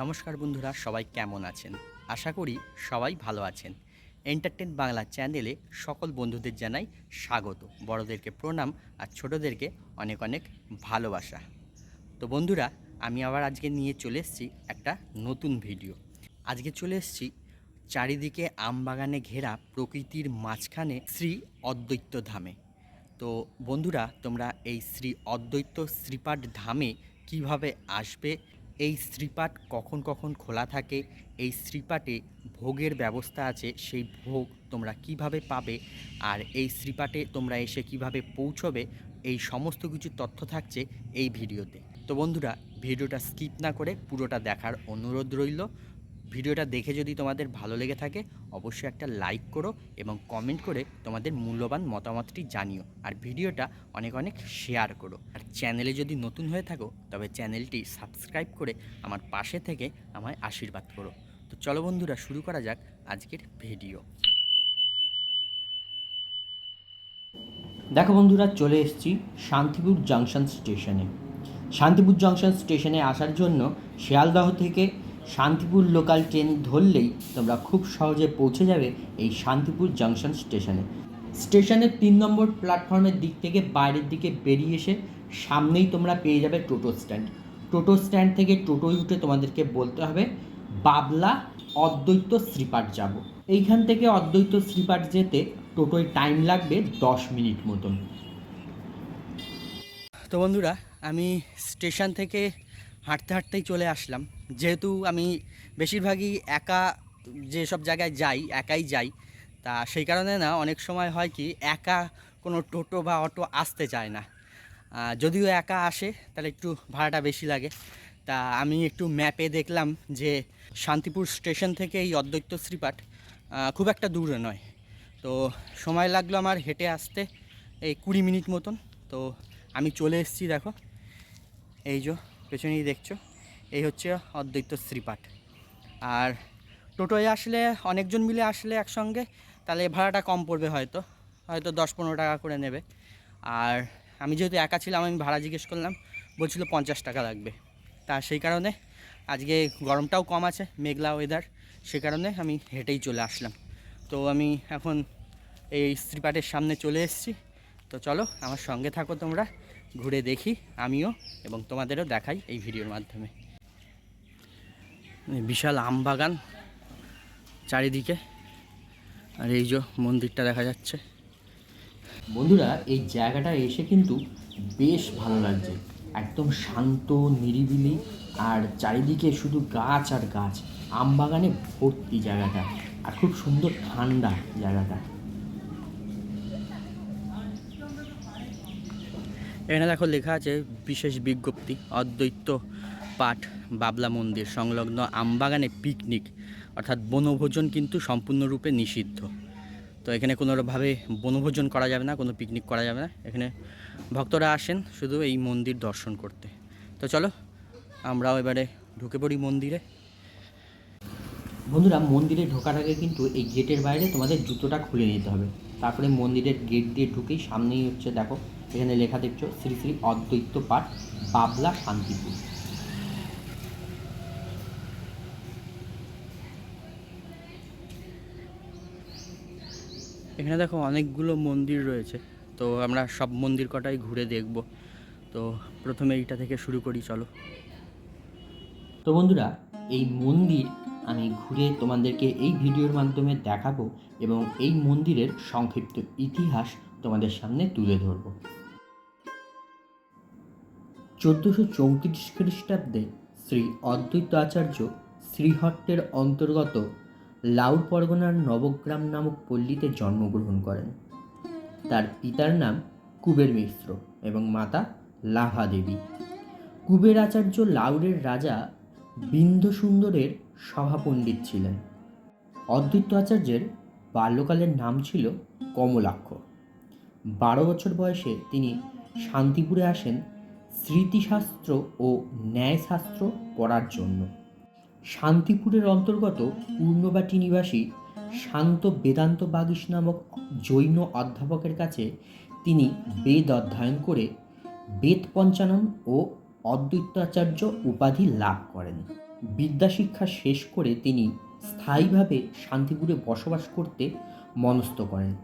নমস্কার বন্ধুরা, সবাই কেমন আছেন? আশা করি সবাই ভালো আছেন। এন্টারটেন বাংলা চ্যানেলে সকল বন্ধুদের জানাই স্বাগত। বড়দেরকে প্রণাম আর ছোটদেরকে অনেক অনেক ভালোবাসা। তো বন্ধুরা, আমি আবার আজকে নিয়ে চলে এসেছি একটা নতুন ভিডিও আজকে চলে এসেছি চারিদিকে আমবাগানে ঘেরা প্রকৃতির মাঝখানে শ্রী অদ্বৈত ধামে। তো বন্ধুরা, তোমরা এই শ্রী অদ্বৈত শ্রীপাঠ ধামে কীভাবে আসবে এই শ্রীপাঠ কখন কখন খোলা থাকে, এই শ্রীপাঠে ভোগের ব্যবস্থা আছে, সেই ভোগ তোমরা কীভাবে পাবে আর এই শ্রীপাঠে তোমরা এসে কীভাবে পৌঁছবে, এই সমস্ত কিছু তথ্য থাকছে এই ভিডিওতে। তো বন্ধুরা, ভিডিওটা স্কিপ না করে পুরোটা দেখার অনুরোধ রইল। ভিডিওটা দেখে যদি তোমাদের ভালো লেগে থাকে, অবশ্যই একটা লাইক করো এবং কমেন্ট করে তোমাদের মূল্যবান মতামতটি জানিও। আর ভিডিওটা অনেক অনেক শেয়ার করো। আর চ্যানেলে যদি নতুন হয়ে থাকো, তবে চ্যানেলটি সাবস্ক্রাইব করে আমার পাশে থেকে আমায় আশীর্বাদ করো। তো চলো বন্ধুরা, শুরু করা যাক আজকের ভিডিও। দেখো বন্ধুরা, চলে এসেছি শান্তিপুর জাংশন স্টেশনে। শান্তিপুর জাংশন স্টেশনে আসার জন্য শিয়ালদহ থেকে শান্তিপুর লোকাল ট্রেন ধরলেই তোমরা খুব সহজে পৌঁছে যাবে এই শান্তিপুর জাংশন স্টেশনে স্টেশনের তিন নম্বর প্ল্যাটফর্মের দিক থেকে বাইরের দিকে বেরিয়ে এসে সামনেই তোমরা পেয়ে যাবে টোটো স্ট্যান্ড টোটো স্ট্যান্ড থেকে টোটোয় উঠে তোমাদেরকে বলতে হবে, বাবলা অদ্বৈত শ্রীপাঠ যাব। এইখান থেকে অদ্বৈত শ্রীপাঠ যেতে টোটোয় টাইম লাগবে দশ মিনিট মতন। তো বন্ধুরা, আমি স্টেশন থেকে হাঁটতে হাঁটতেই চলে আসলাম। যেহেতু আমি বেশিরভাগই একা যেসব জায়গায় যাই, একাই যাই, তা সেই কারণে না অনেক সময় হয় কি একা কোনো টোটো বা অটো আসতে চায় না। যদিও একা আসে, তাহলে একটু ভাড়াটা বেশি লাগে। তা আমি একটু ম্যাপে দেখলাম যে শান্তিপুর স্টেশন থেকে এই অদ্বৈত শ্রীপাঠ খুব একটা দূরে নয়। তো সময় লাগল আমার হেঁটে আসতে, এই কুড়ি মিনিট মতন। তো আমি চলে এসেছি দেখো। এই যে পেছনেই দেখছ, এই হচ্ছে অদ্বৈত শ্রীপাঠ। আর টোটোয় আসলে অনেকজন মিলে আসলে একসঙ্গে, তাহলে ভাড়াটা কম পড়বে হয়তো হয়তো দশ পনেরো টাকা করে নেবে। আর আমি যেহেতু একা ছিলাম, আমি ভাড়া জিজ্ঞেস করলাম, বলছিল পঞ্চাশ টাকা লাগবে। তা সেই কারণে আজকে গরমটাও কম আছে, মেঘলা ওয়েদার সে কারণে আমি হেঁটেই চলে আসলাম। তো আমি এখন এই শ্রীপাঠের সামনে চলে এসেছি। তো চলো, আমার সঙ্গে থাকো তোমরা। ঘুরে দেখি, আমিও এবং তোমাদেরও দেখাই এই ভিডিওর মাধ্যমে। বিশাল আম বাগান চারিদিকে। আর এই যে মন্দিরটা দেখা যাচ্ছে। বন্ধুরা, এই জায়গাটা এসে কিন্তু বেশ ভালো লাগছে। একদম শান্ত, নিরিবিলি, আর চারিদিকে শুধু গাছ আর গাছ। আম বাগানে ভর্তি জায়গাটা। আর খুব সুন্দর ঠান্ডা জায়গাটা। এখানে দেখো লেখা আছে, বিশেষ বিজ্ঞপ্তি, অদ্বৈত পাঠ, বাবলা মন্দির, সংলগ্ন আমবাগানে পিকনিক অর্থাৎ বনভোজন কিন্তু সম্পূর্ণরূপে নিষিদ্ধ। তো এখানে কোনোভাবে বনভোজন করা যাবে না, কোনো পিকনিক করা যাবে না। এখানে ভক্তরা আসেন শুধু এই মন্দির দর্শন করতে। তো চলো, আমরাও এবারে ঢুকে পড়ি মন্দিরে। বন্ধুরা, মন্দিরে ঢোকার আগে কিন্তু এই গেটের বাইরে তোমাদের জুতোটা খুলে নিতে হবে। তারপরে মন্দিরের গেট দিয়ে ঢুকেই সামনেই হচ্ছে দেখো এখানে লেখা দেখছ শ্রী শ্রী অদ্বৈত পাঠ বাবলা শান্তিপুর। এখানে দেখো অনেকগুলো মন্দির রয়েছে তো আমরা সব মন্দির কটাই ঘুরে দেখব। তো প্রথমে এইটা থেকে শুরু করি চলো। তো বন্ধুরা এই মন্দির আমি ঘুরে তোমাদেরকে এই ভিডিওর মাধ্যমে দেখাবো এবং এই মন্দিরের সংক্ষিপ্ত ইতিহাস তোমাদের সামনে তুলে ধরব। চোদ্দোশো চৌত্রিশ খ্রিস্টাব্দে শ্রী অদ্বৈত আচার্য শ্রীহট্টের অন্তর্গত লাউর পরগনার নবগ্রাম নামক পল্লীতে জন্মগ্রহণ করেন। তার পিতার নাম কুবের মিশ্র এবং মাতা লাভা দেবী কুবের আচার্য লাউরের রাজা বিন্ধ্য সুন্দরের সভাপণ্ডিত ছিলেন। অদ্বৈত আচার্যের বাল্যকালের নাম ছিল কমলাক্ষ। বারো বছর বয়সে তিনি শান্তিপুরে আসেন স্মৃতিশাস্ত্র ও ন্যায়শাস্ত্র পড়ার জন্য। শান্তিপুরের অন্তর্গত পূর্ণবাটি নিবাসী শান্ত বেদান্ত বাগিস নামক জৈন অধ্যাপকের কাছে তিনি বেদ অধ্যয়ন করে বেদ পঞ্চানন ও অদ্বৈতাচার্য উপাধি লাভ করেন। বিদ্যাশিক্ষা শেষ করে তিনি স্থায়ীভাবে শান্তিপুরে বসবাস করতে মনস্থ করেন।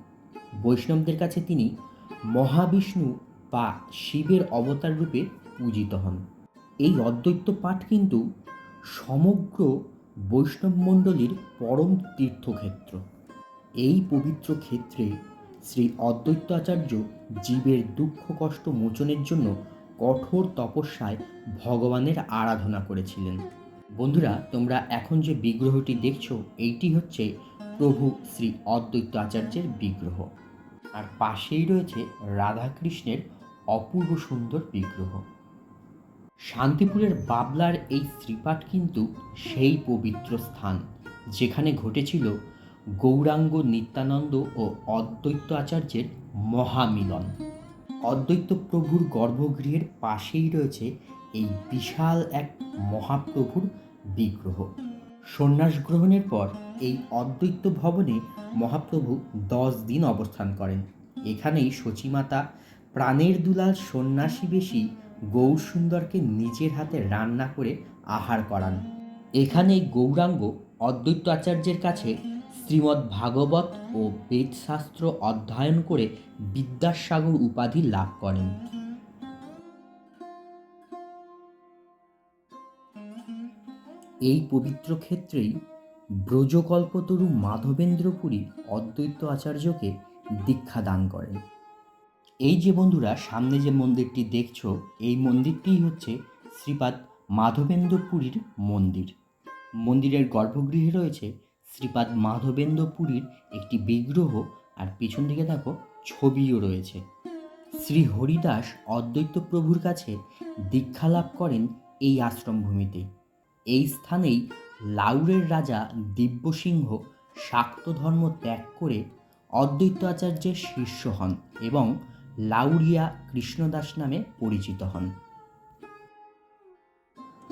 বৈষ্ণবদের কাছে তিনি মহাবিষ্ণু বা শিবের অবতার রূপে পূজিত হন। এই অদ্বৈত পাঠ কিন্তু সমগ্র বৈষ্ণব মণ্ডলীর পরম তীর্থক্ষেত্র। এই পবিত্র ক্ষেত্রে শ্রী অদ্বৈত আচার্য জীবের দুঃখ কষ্ট মোচনের জন্য কঠোর তপস্যায় ভগবানের আরাধনা করেছিলেন। বন্ধুরা, তোমরা এখন যে বিগ্রহটি দেখছ, এইটি হচ্ছে প্রভু শ্রী অদ্বৈত আচার্যের বিগ্রহ। আর পাশেই রয়েছে রাধাকৃষ্ণের অপূর্ব সুন্দর বিগ্রহ। শান্তিপুরের বাবলার এই শ্রীপাঠ কিন্তু সেই পবিত্র স্থান, যেখানে ঘটেছিল গৌরাঙ্গ নিত্যানন্দ ও অদ্বৈত আচার্যের মহামিলন। অদ্বৈত প্রভুর গর্ভগৃহের পাশেই রয়েছে এই বিশাল এক মহাপ্রভুর বিগ্রহ। সন্ন্যাস গ্রহণের পর এই অদ্বৈত ভবনে মহাপ্রভু দশ দিন অবস্থান করেন। এখানেই সচিমাতা প্রাণের দুলাল সন্ন্যাসী বেশি গৌর সুন্দরকে নিজের হাতে রান্না করে আহার করান। এখানেই গৌরাঙ্গ অদ্বৈত আচার্যের কাছে শ্রীমদ্ ভাগবত ও বেদশাস্ত্র অধ্যয়ন করে বিদ্যাসাগর উপাধি লাভ করেন। এই পবিত্র ক্ষেত্রেই ব্রজকল্পতরু মাধবেন্দ্রপুরী অদ্বৈত আচার্যকে দীক্ষা দান করেন। এই যে বন্ধুরা, সামনে যে মন্দিরটি দেখছ, এই মন্দিরটিই হচ্ছে শ্রীপাদ মাধবেন্দ্রপুরীর মন্দির। মন্দিরের গর্ভগৃহে রয়েছে শ্রীপাদ মাধবেন্দ্রপুরীর একটি বিগ্রহ আর পিছন দিকে দেখো ছবিও রয়েছে। শ্রী হরিদাস অদ্বৈত প্রভুর কাছে দীক্ষা লাভ করেন এই আশ্রমভূমিতে। এই স্থানেই লাউরের রাজা দিব্যসিংহ শাক্ত ধর্ম ত্যাগ করে অদ্বৈত আচার্যের শিষ্য হন এবং লাউরিয়া কৃষ্ণদাস নামে পরিচিত হন।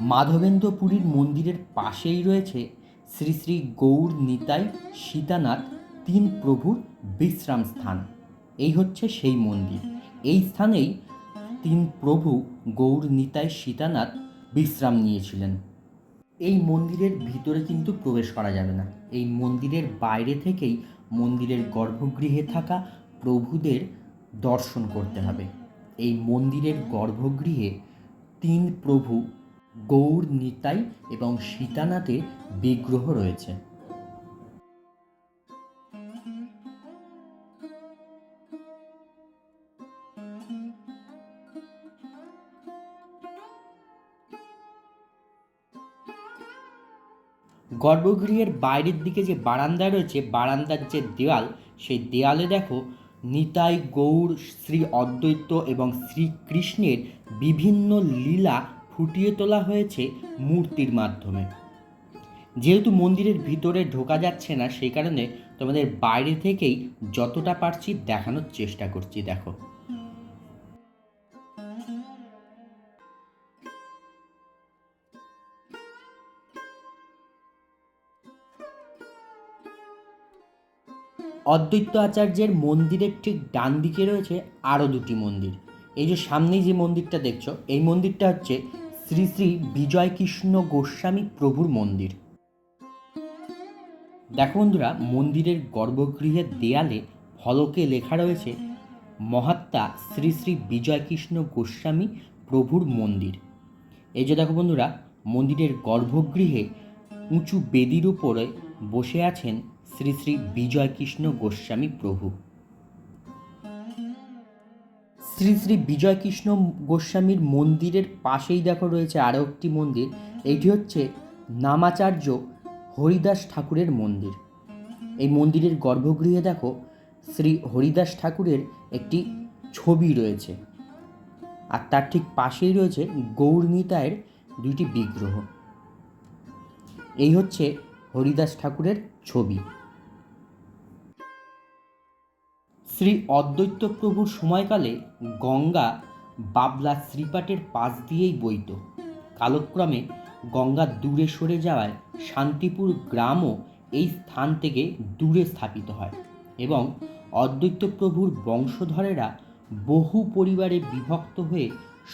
মাধবেন্দ্রপুরীর মন্দিরের পাশেই রয়েছে শ্রী শ্রী গৌর নিতাই সীতানাথ তিন প্রভুর বিশ্রাম স্থান। এই হচ্ছে সেই মন্দির। এই স্থানেই তিন প্রভু গৌর নিতাই সীতানাথ বিশ্রাম নিয়েছিলেন। এই মন্দিরের ভিতরে কিন্তু প্রবেশ করা যাবে না। এই মন্দিরের বাইরে থেকেই মন্দিরের গর্ভগৃহে থাকা প্রভুদের দর্শন করতে হবে। এই মন্দিরের গর্ভগৃহে তিন প্রভু, গৌর, নিতাই এবং সীতানাথের বিগ্রহ রয়েছে। গর্ভগৃহের বাইরের দিকে যে বারান্দা রয়েছে, বারান্দার যে দেওয়াল সেই দেওয়ালে দেখো নিতাই গৌর, শ্রী অদ্বৈত এবং শ্রীকৃষ্ণের বিভিন্ন লীলা ফুটিয়ে তোলা হয়েছে মূর্তির মাধ্যমে। যেহেতু মন্দিরের ভিতরে ঢোকা যাচ্ছে না, সেই কারণে তোমাদের বাইরে থেকেই যতটা পারছি দেখানোর চেষ্টা করছি, দেখো। অদ্বৈত আচার্যের মন্দিরের ঠিক ডান দিকে রয়েছে আরও দুটি মন্দির। এই যে সামনেই যে মন্দিরটা দেখছ, এই মন্দিরটা হচ্ছে শ্রী শ্রী বিজয় কৃষ্ণ গোস্বামী প্রভুর মন্দির। দেখো বন্ধুরা, মন্দিরের গর্ভগৃহের দেয়ালে ফলকে লেখা রয়েছে, মহাত্মা শ্রী শ্রী বিজয় কৃষ্ণ গোস্বামী প্রভুর মন্দির। এই যে দেখো বন্ধুরা, মন্দিরের গর্ভগৃহে উঁচু বেদির উপরে বসে আছেন শ্রী শ্রী বিজয় কৃষ্ণ গোস্বামী প্রভু। শ্রী শ্রী বিজয় কৃষ্ণ গোস্বামীর মন্দিরের পাশেই দেখো রয়েছে আরও একটি মন্দির। এটি হচ্ছে নামাচার্য হরিদাস ঠাকুরের মন্দির। এই মন্দিরের গর্ভগৃহে দেখো শ্রী হরিদাস ঠাকুরের একটি ছবি রয়েছে। আর তার ঠিক পাশেই রয়েছে গৌরমিতায়ের দুইটি বিগ্রহ। এই হচ্ছে হরিদাস ঠাকুরের ছবি। শ্রী অদ্বৈত প্রভুর সময়কালে গঙ্গা বাবলা শ্রীপাটের পাশ দিয়েই বইত কালক্রমে গঙ্গা দূরে সরে যাওয়ায় শান্তিপুর গ্রামও এই স্থান থেকে দূরে স্থাপিত হয় এবং অদ্বৈত প্রভুর বংশধরেরা বহু পরিবারে বিভক্ত হয়ে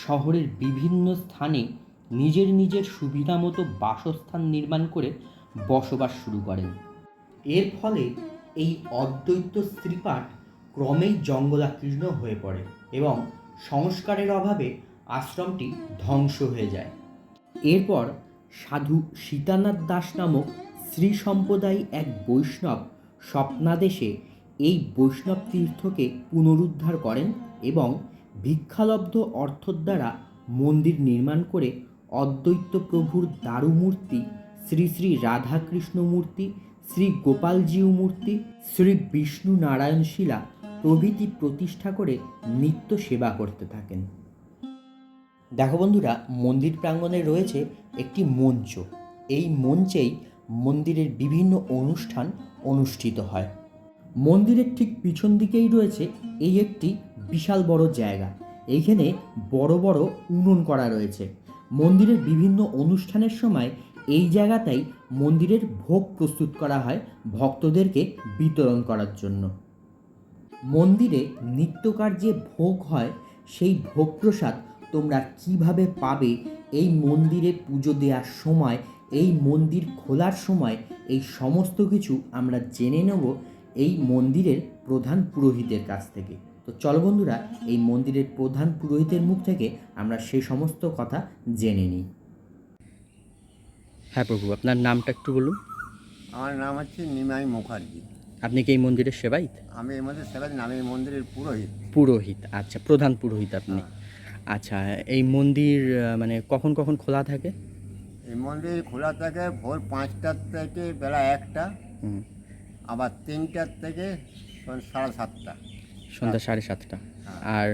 শহরের বিভিন্ন স্থানে নিজের নিজের সুবিধা মতো বাসস্থান নির্মাণ করে বসবাস শুরু করেন। এর ফলে এই অদ্বৈত স্ত্রীপাঠ ক্রমেই জঙ্গলাকীর্ণ হয়ে পড়ে এবং সংস্কারের অভাবে আশ্রমটি ধ্বংস হয়ে যায়। এরপর সাধু সীতানাথ দাস নামক শ্রী সম্প্রদায় এক বৈষ্ণব স্বপ্নাদেশে এই বৈষ্ণব তীর্থকে পুনরুদ্ধার করেন এবং ভিক্ষালব্ধ অর্থর দ্বারা মন্দির নির্মাণ করে অদ্বৈত প্রভুর দারুমূর্তি, শ্রী শ্রী রাধাকৃষ্ণ মূর্তি শ্রী গোপালজিউ মূর্তি, শ্রী বিষ্ণু নারায়ণ শিলা প্রভৃতি প্রতিষ্ঠা করে নিত্য সেবা করতে থাকেন। দেখো বন্ধুরা, মন্দির প্রাঙ্গণে রয়েছে একটি মঞ্চ। এই মঞ্চেই মন্দিরের বিভিন্ন অনুষ্ঠান অনুষ্ঠিত হয়। মন্দিরের ঠিক পিছন দিকেই রয়েছে এই একটি বিশাল বড় জায়গা। এইখানে বড় বড় উনুন করা রয়েছে। মন্দিরের বিভিন্ন অনুষ্ঠানের সময় এই জায়গাটাই মন্দিরের ভোগ প্রস্তুত করা হয় ভক্তদেরকে বিতরণ করার জন্য। মন্দিরে নিত্যকার যে ভোগ হয় সেই ভোগ প্রসাদ তোমরা কীভাবে পাবে? এই মন্দিরে পুজো দেওয়ার সময় এই মন্দির খোলার সময় এই সমস্ত কিছু আমরা জেনে নেব এই মন্দিরের প্রধান পুরোহিতের কাছ থেকে। তো চলো বন্ধুরা এই মন্দিরের প্রধান পুরোহিতের মুখ থেকে আমরা সেই সমস্ত কথা জেনে নিই। হ্যাঁ প্রভু আপনার নামটা একটু বলুন। আমার নাম হচ্ছে নিমাই মুখার্জি। আপনি কি এই মন্দিরের সেবাইত আমি এই মধ্যে সেবাদ নামে এই মন্দিরের পুরোহিত। পুরোহিত আচ্ছা প্রধান পুরোহিত আপনি। আচ্ছা এই মন্দির মানে কখন কখন খোলা থাকে? এই মন্দির খোলা থাকে ভোর পাঁচটার থেকে বেলা একটা আবার তিনটার থেকে সাড়ে সাতটা। সন্ধ্যা সাড়ে সাতটা। হ্যাঁ। আর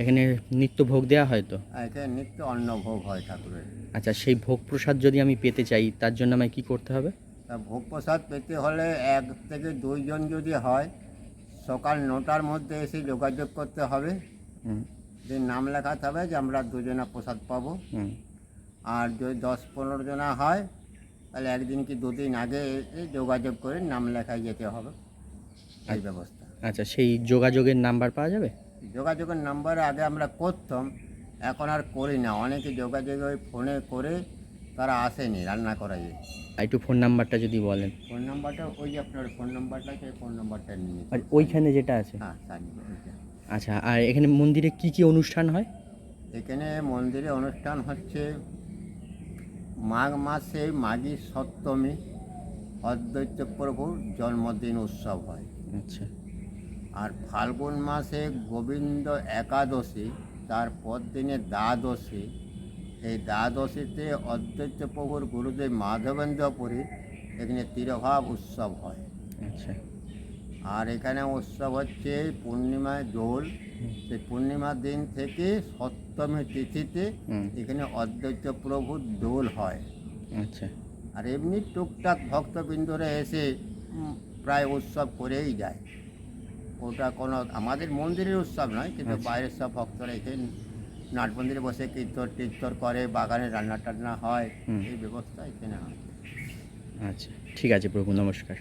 এখানে নিত্য ভোগ দেওয়া হয় তো? এখানে নিত্য অন্ন ভোগ হয় ঠাকুরের। আচ্ছা সেই ভোগ প্রসাদ যদি আমি পেতে চাই তার জন্য আমায় কি করতে হবে? তা ভোগ প্রসাদ পেতে হলে এক থেকে দুইজন যদি হয় সকাল নটার মধ্যে এসে যোগাযোগ করতে হবে। হুম, যে নাম লেখাতে হবে যে আমরা দুজনা প্রসাদ পাবো। হুম, আর যদি দশ পনেরো জনা হয় তাহলে একদিন কি দুদিন আগে এসে যোগাযোগ করে নাম লেখায় যেতে হবে। এই ব্যবস্থা। আচ্ছা সেই যোগাযোগের নাম্বার পাওয়া যাবে? যোগাযোগের নাম্বার আগে আমরা করতাম এখন আর করি না। অনেকে যোগাযোগ ওই ফোনে করে তারা আসেনি রান্না করা যায় আর একটু ফোন নাম্বারটা যদি বলেন। ফোন নাম্বারটা ওই যে আপনার ফোন নাম্বারটা সেই ফোন নাম্বারটা নিয়ে আর ওইখানে যেটা আছে? হ্যাঁ ওইটা। আচ্ছা আর এখানে মন্দিরে কি কি অনুষ্ঠান হয়? এখানে মন্দিরে অনুষ্ঠান হচ্ছে মাঘ মাসে মাঘী সপ্তমী অদ্বৈত প্রভুর জন্মদিন উৎসব হয়। আচ্ছা। আর ফাল্গুন মাসে গোবিন্দ একাদশী তারপর দিনে দ্বাদশী এই দ্বাদশীতে অদ্বৈত প্রভুর গুরুদেব মাধবেন্দ্রপুরী এখানে তিরভাব উৎসব হয়। আচ্ছা। আর এখানে উৎসব হচ্ছে পূর্ণিমায় দোল। সেই পূর্ণিমার দিন থেকে সপ্তমী তিথিতে এখানে অদ্বৈত প্রভুর দোল হয়। আচ্ছা। আর এমনি টুকটাক ভক্তবৃন্দরা এসে প্রায় উৎসব করেই যায়। ওটা কোনো আমাদের মন্দিরের উৎসব নয় কিন্তু আচ্ছা। বাইরের সব ভক্তরা এখানে নাট মন্দিরে বসে কীর্তন টির্তন করে বাগানে রান্না টান্না হয় হুম। এই ব্যবস্থা এখানে হয়। আচ্ছা ঠিক আছে প্রভু নমস্কার।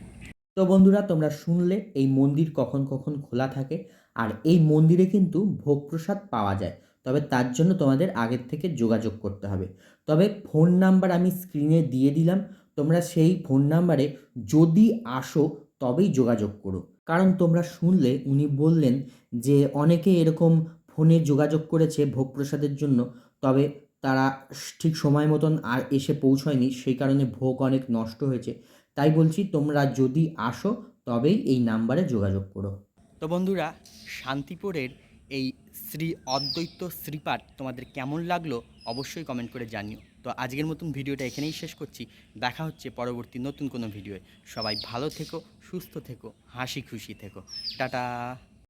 তো বন্ধুরা তোমরা শুনলে এই মন্দির কখন কখন খোলা থাকে আর এই মন্দিরে কিন্তু ভোগ প্রসাদ পাওয়া যায়। তবে তার জন্য তোমাদের আগের থেকে যোগাযোগ করতে হবে। তবে ফোন নাম্বার আমি স্ক্রিনে দিয়ে দিলাম তোমরা সেই ফোন নাম্বারে যদি আসো তবেই যোগাযোগ করো। কারণ তোমরা শুনলে উনি বললেন যে অনেকে এরকম ফোনে যোগাযোগ করেছে ভোগ প্রসাদের জন্য, তবে তারা ঠিক সময় মতন আর এসে পৌঁছয়নি, সেই কারণে ভোগ অনেক নষ্ট হয়েছে। তাই বলছি, তোমরা যদি আসো, তবেই এই নাম্বারে যোগাযোগ করো। তো বন্ধুরা, শান্তিপুরের এই শ্রী অদ্বৈত শ্রীপাঠ তোমাদের কেমন লাগল অবশ্যই কমেন্ট করে জানিও। তো আজকের মতন ভিডিওটা এখানেই শেষ করছি। দেখা হচ্ছে পরবর্তী নতুন কোনো ভিডিওয়ে। সবাই ভালো থেকো, সুস্থ থেকো, হাসি খুশি থেকো। টাটা!